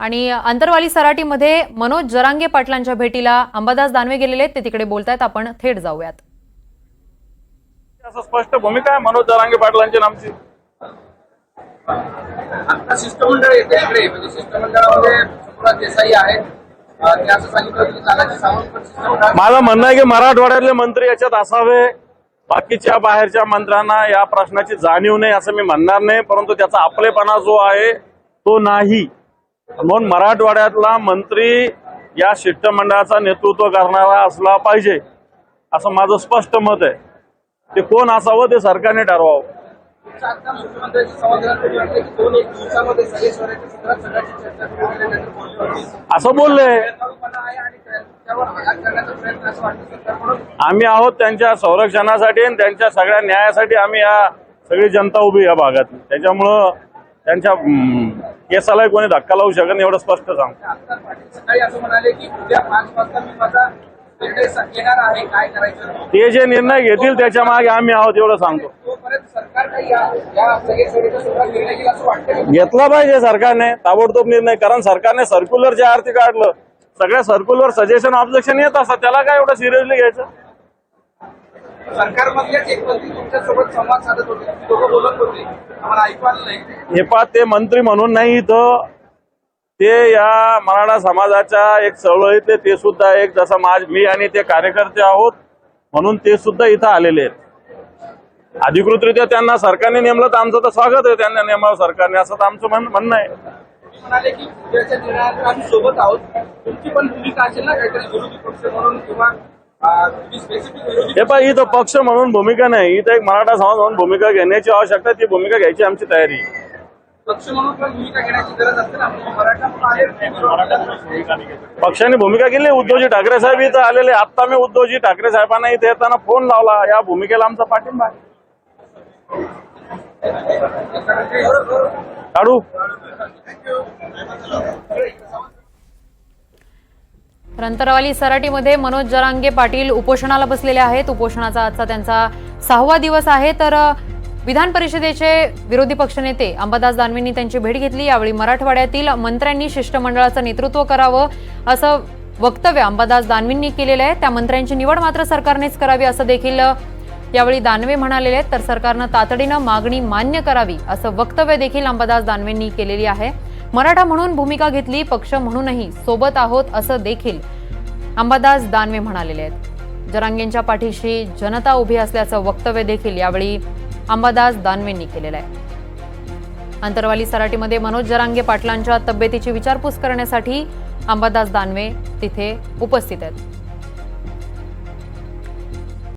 आणि अंतरवाली सराटीमध्ये मनोज जरांगे पाटलांच्या भेटीला अंबादास दानवे गेलेले आहेत, ते तिकडे बोलतायत. आपण थेट जाऊयात. असं स्पष्ट भूमिका आहे मनोज जरांगे पाटलांची नामची. आता शिष्टमंडळ येते इकडे. म्हणजे शिष्टमंडळामध्ये देसाई आहेत. अं, ते असं सांगितलं होतं की तानाजी सावंत पण शिष्टमंडळात माझं म्हणणं आहे की मराठवाड्यातले मंत्री याच्यात असावे. बाकीच्या बाहेरच्या मंत्र्यांना या प्रश्नाची जाणीव नाही असं मी म्हणणार नाही. परंतु त्याचा आपलेपणा जो आहे तो नाही. म्हणून मराठवाड्यातला मंत्री या शिष्टमंडळाचा नेतृत्व करणारा असला पाहिजे असं माझं स्पष्ट मत आहे. ते कोण असावं ते सरकारने ठरवावं. असं बोलले आम्ही आहोत त्यांच्या संरक्षणासाठी आणि त्यांच्या सगळ्या न्यायासाठी आम्ही या सगळी जनता उभी या भागात. त्याच्यामुळं त्यांच्या केसालाही कोणी धक्का लावू शकत नाही एवढं स्पष्ट करायचं? ते जे निर्णय घेतील त्याच्यामागे आम्ही आहोत एवढं सांगतो? घेतला पाहिजे सरकारने ताबडतोब निर्णय कारण सरकारने सर्क्युलर जे आरती काढलं सगळ्या सर्क्युलर सजेशन ऑब्जेक्शन येत असतात त्याला काय एवढं सिरियसली घ्यायचं? हे पा ते मंत्री म्हणून नाही इथं ते या मराठा समाजाच्या एक चळवळीतले ते सुद्धा एक जसं माझ मी आणि ते कार्यकर्ते आहोत म्हणून ते सुद्धा इथं आलेले आहेत. अधिकृतरित्या त्यांना सरकारने नेमलं तर आमचं तर स्वागत आहे त्यांना नेमावं सरकारने असं तर आमचं म्हण- म्हणणं आहे. म्हणाले की सोबत आहोत. तुमची पण भूमिका असेल ना काहीतरी विरोधी पक्ष म्हणून किंवा हे पण इथं पक्ष म्हणून भूमिका नाही इथं एक मराठा समाज म्हणून भूमिका घेण्याची आवश्यकता. ती भूमिका घ्यायची आमची तयारी म्हणजे पक्षाने भूमिका केली उद्धवजी ठाकरे साहेब इथं आलेले आता मी उद्धवजी ठाकरे साहेबांना इथे येताना फोन लावला या भूमिकेला आमचा पाठिंबा आहे. काढू तर अंतरावाली सराटीमध्ये मनोज जरांगे पाटील उपोषणाला बसलेले आहेत. उपोषणाचा आजचा त्यांचा सहावा दिवस आहे. तर विधान परिषदेचे विरोधी पक्षनेते अंबादास दानवेंनी त्यांची भेट घेतली. यावेळी मराठवाड्यातील मंत्र्यांनी शिष्टमंडळाचं नेतृत्व करावं असं वक्तव्य अंबादास दानवेंनी केलेलं आहे. त्या मंत्र्यांची निवड मात्र सरकारनेच करावी असं देखील यावेळी दानवे म्हणालेले आहेत. तर सरकारनं तातडीनं मागणी मान्य करावी असं वक्तव्य देखील अंबादास दानवेंनी केलेली आहे. मराठा म्हणून भूमिका घेतली पक्ष म्हणूनही सोबत आहोत असं देखील अंबादास दानवे म्हणालेले आहेत. जरांगेंच्या पाठीशी जनता उभी असल्याचं वक्तव्य देखील यावेळी अंबादास दानवेंनी केलेलं आहे. अंतरवाली सराटीमध्ये मनोज जरांगे पाटलांच्या तब्येतीची विचारपूस करण्यासाठी अंबादास दानवे तिथे उपस्थित आहेत.